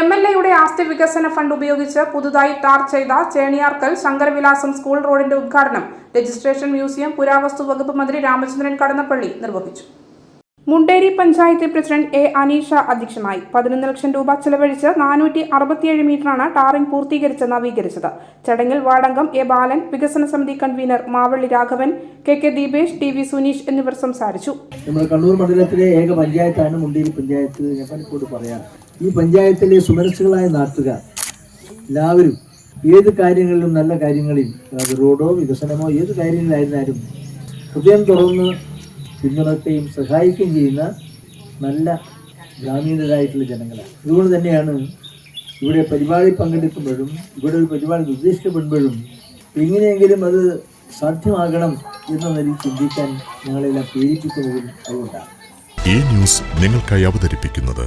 M L എയുടെ ആസ്തി വികസന ഫണ്ട് ഉപയോഗിച്ച് പുതുതായി ടാർ ചെയ്ത ചേണിയാർക്കൽ ശങ്കരവിലാസം സ്കൂൾ റോഡിന്റെ ഉദ്ഘാടനം. രജിസ്ട്രേഷൻ മ്യൂസിയം പുരാവസ്തു വകുപ്പ് മന്ത്രി രാമചന്ദ്രൻ കടന്നപ്പള്ളി നിർവഹിച്ചു. മുണ്ടേരി പഞ്ചായത്ത് പ്രസിഡന്റ് എ അനീഷ അധ്യക്ഷനായി പതിനൊന്ന് ലക്ഷം രൂപ ചെലവഴിച്ച് നാനൂറ്റി അറുപത്തിയേഴ് മീറ്ററാണ് ടാറിംഗ് പൂർത്തീകരിച്ച് നവീകരിച്ചത്. ചടങ്ങിൽ വാടങ്കം എ ബാലൻ വികസന സമിതി convener Mavalli Raghavan K K Deepesh T V Suneesh എന്നിവർ സംസാരിച്ചു. നമ്മുടെ കണ്ണൂർ മണ്ഡലത്തിലെ ഏക പഞ്ചായത്താണ് മുണ്ടേരി പഞ്ചായത്ത് പറയാം ഈ പഞ്ചായത്തിലെ സുമനസ്സുകളായ നാട്ടുകാർ എല്ലാവരും ഏത് കാര്യങ്ങളിലും നല്ല കാര്യങ്ങളിൽ റോഡോ വികസനമോ ഏത് കാര്യങ്ങളിലായിരുന്നാലും ഹൃദയം തുറന്ന് പിന്തുണക്കുകയും സഹായിക്കുകയും ചെയ്യുന്ന നല്ല ഗ്രാമീണരായിട്ടുള്ള ജനങ്ങളാണ്. അതുകൊണ്ട് തന്നെയാണ് ഇവിടെ പരിപാടി പങ്കെടുക്കുമ്പോഴും ഇവിടെ ഒരു പരിപാടി നിർദ്ദേശിക്കപ്പെടുമ്പോഴും എങ്ങനെയെങ്കിലും അത് സാധ്യമാകണം എന്ന നിലയിൽ ചിന്തിക്കാൻ ഞങ്ങളെല്ലാം പ്രേരിപ്പിക്കുന്നതും അതുകൊണ്ടാണ് ഈ ന്യൂസ് നിങ്ങൾക്കായി അവതരിപ്പിക്കുന്നത്